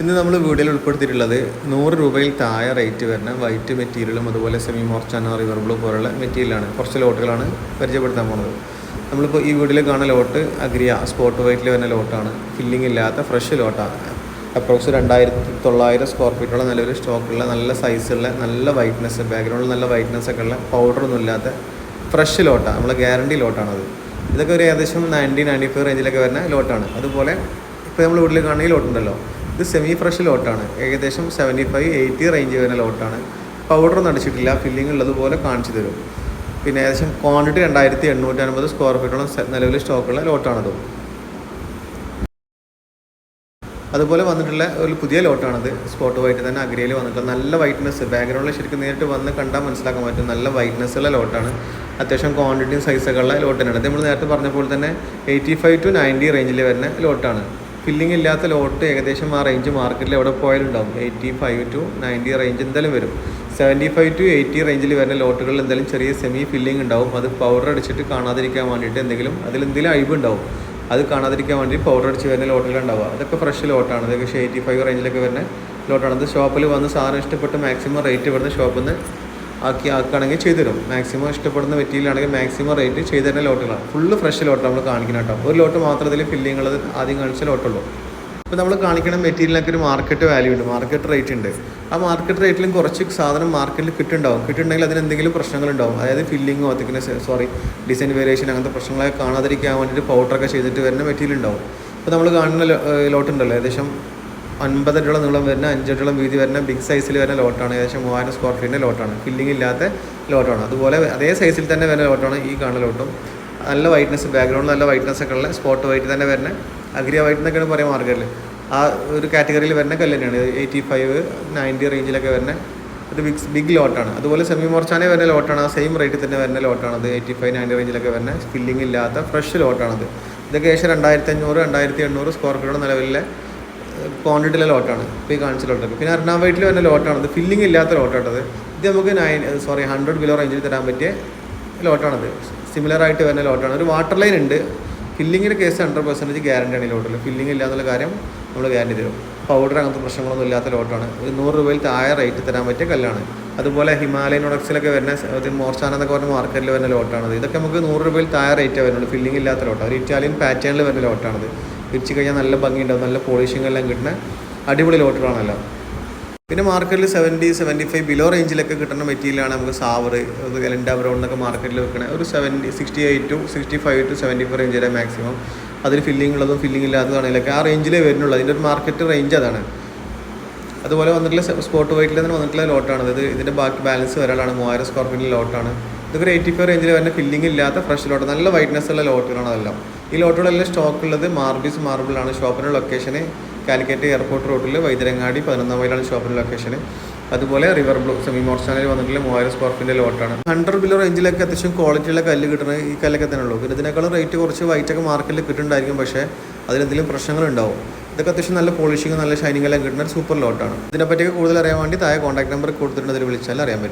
ഇന്ന് നമ്മൾ വീഡിയോയിൽ ഉൾപ്പെടുത്തിയിട്ടുള്ളത് നൂറ് രൂപയിൽ താഴെ റേറ്റ് വരുന്ന വൈറ്റ് മെറ്റീരിയലും അതുപോലെ സെമി മോർച്ചാന റിവർ ബ്ലൂ പോലുള്ള മെറ്റീരിയലാണ് കുറച്ച് ലോട്ടുകളാണ് പരിചയപ്പെടുത്താൻ പോകുന്നത്. നമ്മളിപ്പോൾ ഈ വീഡിയോയിൽ കാണുന്ന ലോട്ട് അഗ്രിയ സ്പോട്ട് വൈറ്റിൽ വരുന്ന ലോട്ടാണ്. ഫില്ലിംഗ് ഇല്ലാത്ത ഫ്രഷ് ലോട്ടാണ് അപ്രോക്സ് രണ്ടായിരത്തി തൊള്ളായിരം സ്ക്വയർ ഫീറ്റുള്ള നല്ലൊരു സ്റ്റോക്കുള്ള നല്ല സൈസുള്ള നല്ല വൈറ്റ്നസ് ബാക്ക്ഗ്രൗണ്ടിൽ നല്ല വൈറ്റ്നസ് ഒക്കെ ഉള്ള പൗഡറൊന്നും ഇല്ലാത്ത ഫ്രഷ് ലോട്ടാണ് നമ്മൾ ഗ്യാരണ്ടി ലോട്ടാണത് ഇതൊക്കെ ഒരു ഏകദേശം നയന്റി നയന്റി ഫൈവ് റേഞ്ചിലൊക്കെ വരുന്ന ലോട്ടാണ്. അതുപോലെ ഇപ്പോൾ നമ്മൾ വീട്ടിൽ കാണുന്ന ഈ ലോട്ടുണ്ടല്ലോ. ഇത് സെമി ഫ്രഷ് ലോട്ടാണ് ഏകദേശം സെവന്റി ഫൈവ് എയ്റ്റി റേഞ്ച് വരുന്ന ലോട്ടാണ് പൗഡറൊന്നും അടിച്ചിട്ടില്ല. ഫില്ലിംഗ് ഉള്ളതുപോലെ കാണിച്ചു തരും. പിന്നെ ഏകദേശം ക്വാണ്ടിറ്റി രണ്ടായിരത്തി എണ്ണൂറ്റി അൻപത് സ്ക്വയർ ഫീറ്റോളം നിലവിൽ സ്റ്റോക്കുള്ള ലോട്ടാണത് അതുപോലെ വന്നിട്ടുള്ള ഒരു പുതിയ ലോട്ടാണത് സ്പോട്ട് വൈറ്റ് തന്നെ അഗ്രയിൽ വന്നിട്ടുള്ള നല്ല വൈറ്റ്നസ് ബാക്ക്ഗ്രൗണ്ടിൽ ശരിക്കും നേരിട്ട് വന്ന് കണ്ടാൽ മനസ്സിലാക്കാൻ പറ്റും. നല്ല വൈറ്റ്നസ് ഉള്ള ലോട്ടാണ് അത്യാവശ്യം ക്വാണ്ടിറ്റിയും സൈസൊക്കെ ഉള്ള ലോട്ട് തന്നെയാണ്. നമ്മൾ നേരത്തെ പറഞ്ഞപ്പോൾ തന്നെ എയ്റ്റി ഫൈവ് ടു നയന്റി റേഞ്ചിൽ വരുന്ന ലോട്ടാണ് ഫില്ലിംഗ് ഇല്ലാത്ത ലോട്ട് ഏകദേശം ആ റേഞ്ച് മാർക്കറ്റിൽ എവിടെ പോയാലും ഉണ്ടാവും eighty five to ninety range എന്തായാലും വരും. സെവന്റി ഫൈവ് ടു എയ്റ്റി റേഞ്ചിൽ വരുന്ന ലോട്ടുകളിൽ എന്തായാലും ചെറിയ സെമി ഫില്ലിംഗ് ഉണ്ടാവും. അത് പൗഡർ അടിച്ചിട്ട് കാണാതിരിക്കാൻ വേണ്ടിയിട്ട് എന്തെങ്കിലും അതിൽ എന്തെങ്കിലും അഴിവ് ഉണ്ടാവും. അത് കാണാതിരിക്കാൻ വേണ്ടി പൗഡർ അടിച്ച് വരുന്ന ലോട്ടുകൾ ഉണ്ടാവുക. അതൊക്കെ ഫ്രഷ് ലോട്ടാണ് അതൊക്കെ എയ്റ്റി ഫൈവ് റേഞ്ചിലൊക്കെ വരുന്ന ലോട്ടാണ് അത് ഷോപ്പിൽ വന്ന് സാധനം ഇഷ്ടപ്പെട്ട് മാക്സിമം റേറ്റ് വരുന്ന ഷോപ്പിൽ നിന്ന് ആക്കി ആക്കുകയാണെങ്കിൽ ചെയ്തുതരും മാക്സിമം ഇഷ്ടപ്പെടുന്ന മെറ്റീരിയൽ ആണെങ്കിൽ മാക്സിമം റേറ്റ് ചെയ്തു തരുന്ന ലോട്ടുകളാണ്. ഫുള്ള് ഫ്രഷ് ലോട്ട് നമ്മൾ കാണിക്കണം കേട്ടോ. ഒരു ലോട്ട് മാത്രത്തിൽ ഫില്ലിംഗ് ആദ്യം കാണിച്ച ലോട്ടുള്ളൂ. അപ്പോൾ നമ്മൾ കാണിക്കുന്ന മെറ്റീരിയലിനൊക്കെ ഒരു മാർക്കറ്റ് വാല്യൂ ഉണ്ട്. മാർക്കറ്റ് റേറ്റ് ഉണ്ട്. ആ മാർക്കറ്റ് റേറ്റിലും കുറച്ച് സാധനം മാർക്കറ്റിൽ കിട്ടുണ്ടാവും കിട്ടുന്നുണ്ടെങ്കിൽ അതിന് എന്തെങ്കിലും പ്രശ്നങ്ങളുണ്ടാവും അതായത് ഫില്ലിങ്ങോ തിക്നെസ് സോറി ഡിസൈൻ വേരിയേഷൻ അങ്ങനത്തെ പ്രശ്നങ്ങളൊക്കെ കാണാതിരിക്കാൻ വേണ്ടിയിട്ട് പൗഡറൊക്കെ ചെയ്തിട്ട് വരുന്ന മെറ്റീരിയൽ ഉണ്ടാവും. അപ്പോൾ നമ്മൾ കാണുന്ന ലോട്ടുണ്ടല്ലോ. ഏകദേശം അൻപത് അടിയോളം നീളം വരുന്ന അഞ്ചടിയോളം വീതി വരുന്ന ബിഗ് സൈസിൽ വരുന്ന ലോട്ടാണ് ഏകദേശം മൂവായിരം സ്ക്വയർ ഫീറ്റിന്റെ ലോട്ടാണ് ഫില്ലിംഗ് ഇല്ലാത്ത ലോട്ടാണ് അതുപോലെ അതേ സൈസിൽ തന്നെ വരുന്ന ലോട്ടാണ് ഈ കാണുന്ന ലോട്ടും നല്ല വൈറ്റ്നസ് ബാക്ക്ഗ്രൗണ്ട് നല്ല വൈറ്റ്നസ് ഒക്കെ ഉള്ള സ്പോട്ട് വൈറ്റ് തന്നെ വരുന്ന അഗ്രിയ വൈറ്റ് എന്നൊക്കെയാണ് പറയാൻ മാർക്കറ്റിൽ ആ ഒരു കാറ്റഗറിയിൽ വരുന്ന കല്ല് തന്നെയാണ്. എയ്റ്റി ഫൈവ് നയന്റി റേഞ്ചിലൊക്കെ വരുന്ന ഒരു ബിഗ് ബിഗ് ലോട്ടാണ് അതുപോലെ സെമി മോർച്ചാനെ വരുന്ന ലോട്ടാണ് ആ സെയിം റേറ്റിൽ തന്നെ വരുന്ന ലോട്ടാണത് എയ്റ്റി ഫൈവ് നയന്റി റേഞ്ചിലൊക്കെ വരുന്ന ഫില്ലിംഗ് ഇല്ലാത്ത ഫ്രഷ് ലോട്ടാണത് ഇതൊക്കെ ഏകദേശം രണ്ടായിരത്തി അഞ്ഞൂറ് രണ്ടായിരത്തി എണ്ണൂറ് സ്ക്വയർ ഫീറ്റുള്ള നിലവിലെ ക്വാണ്ടിറ്റിയിലെ ലോട്ടാണ് ഇപ്പോൾ ഈ കാണിച്ച ലോട്ടൊക്കെ പിന്നെ എറണാകുളത്തിൽ വരുന്ന ലോട്ടാണ് ഫില്ലിംഗ് ഇല്ലാത്ത ലോട്ടാണത് ഇത് നമുക്ക് നയൻ സോറി ഹൺഡ്രഡ് കിലോ റേഞ്ചിൽ തരാൻ പറ്റിയ ലോട്ടാണത് സിമിലർ ആയിട്ട് വരുന്ന ലോട്ടാണ് ഒരു വാട്ടർ ലൈൻ ഉണ്ട്. ഫില്ലിങ്ങിന്റെ കേസ് ഹൺഡ്രഡ് പെർസെന്റേജ് ഗ്യാരണ്ടി ആണ് ഈ ലോട്ടിൽ ഫില്ലിംഗ് ഇല്ലാന്നുള്ള കാര്യം നമ്മൾ ഗ്യാരണ്ടി തരും. പൗഡർ അങ്ങനത്തെ പ്രശ്നങ്ങളൊന്നും ഇല്ലാത്ത ലോട്ടാണ് ഒരു നൂറ് രൂപയിൽ താഴെ റേറ്റ് തരാൻ പറ്റിയ കല്ലാണ്. അതുപോലെ ഹിമാലയൻ പ്രൊഡക്ട്സിലൊക്കെ വരുന്ന മോർച്ചാന എന്നൊക്കെ പറഞ്ഞ മാർക്കറ്റിൽ വരുന്ന ലോട്ടാണത് ഇതൊക്കെ നമുക്ക് നൂറ് രൂപയിൽ താഴെ റേറ്റ് വരുന്നുള്ളൂ. ഫില്ലിംഗ് ഇല്ലാത്ത ലോട്ടാണ് ഒരു ഇറ്റാലിയൻ പാറ്റേണിൽ വരുന്ന ലോട്ടാണത് വിരിച്ച് കഴിഞ്ഞാൽ നല്ല ഭംഗിയുണ്ടാവും നല്ല പോളിഷിംഗ് എല്ലാം കിട്ടുന്ന അടിപൊളി ലോട്ടറാണല്ലോ പിന്നെ മാർക്കറ്റിൽ സെവന്റി സെവന്റി ഫൈവ് ബിലോ റേഞ്ചിലൊക്കെ കിട്ടുന്ന മെറ്റീരിയലാണ് നമുക്ക് സാവർ എലൻഡ ബ്രൗൺ എന്നൊക്കെ മാർക്കറ്റിൽ വെക്കണ. ഒരു seventy sixty eight to sixty five to seventy five range വരെ മാക്സിമം അതിൽ ഫില്ലിംഗ് ഉള്ളതും ഫില്ലിംഗ് ഇല്ലാത്തതാണെങ്കിലൊക്കെ ആ റേഞ്ചിലേ വരുന്നുള്ളൂ. അതിന്റെ ഒരു മാർക്കറ്റ് റേഞ്ച് അതാണ്. അതുപോലെ വന്നിട്ടുള്ള സ്പോട്ട് വൈറ്റിൽ തന്നെ വന്നിട്ടുള്ള ലോട്ടാണ് അതായത് ഇതിന്റെ ബാക്കി ബാലൻസ് വരാനാണ് മൂവായിരം സ്ക്വയർ ഫീറ്റിൽ ലോട്ടാണ് ഇതൊക്കെ ഒരു എയ്റ്റി ഫൈവ് റേഞ്ചിൽ വരുന്ന ഫില്ലിംഗ് ഇല്ലാത്ത ഫ്രഷ് ലോട്ട് നല്ല വൈറ്റ്നെസ് ഉള്ള ലോട്ടുകളാണ് അതെല്ലാം. ഈ ലോട്ടുകളെല്ലാം സ്റ്റോക്ക് ഉള്ളത്? മാർബിസ് മാർബിളാണ് ഷോപ്പിന്റെ ലൊക്കേഷന് കാലിക്കറ്റ് എയർപോർട്ട് റോഡിൽ വൈദ്യരങ്ങാടി പതിനൊന്നാം മൈലാണ് ഷോപ്പിന്റെ ലൊക്കേഷന് അതുപോലെ റിവർ ബ്ലൂ സെമി മോർച്ചാനിൽ വന്നിട്ടുള്ള മൂവായിരം സ്ക്വയർ ഫീറ്റിന്റെ ലോട്ടാണ് ഹൺഡ്രഡ് ബിലോ റേഞ്ചിലൊക്കെ അത്യാവശ്യം ക്വാളിറ്റിയുള്ള കല്ല് കിട്ടുന്ന ഈ കല്ലൊക്കെ തന്നെ ഉള്ളൂ. പിന്നെ ഇതിനേക്കാളും റേറ്റ് കുറച്ച് വൈറ്റൊക്കെ മാർക്കറ്റിൽ കിട്ടുന്നുണ്ടായിരിക്കും. പക്ഷേ അതിലെന്തെങ്കിലും പ്രശ്നങ്ങളുണ്ടാവും ഇതൊക്കെ അത്യാവശ്യം നല്ല പോളിഷിങ്ങും നല്ല ഷൈനിങ് എല്ലാം കിട്ടുന്ന ഒരു സൂപ്പർ ലോട്ടാണ് ഇതിനെപ്പറ്റിയൊക്കെ കൂടുതൽ അറിയാൻ വേണ്ടി താഴെ കോൺടാക്ട് നമ്പർ കൊടുത്തിട്ടുണ്ട് അതിൽ വിളിച്ചാൽ അറിയാൻ പറ്റും.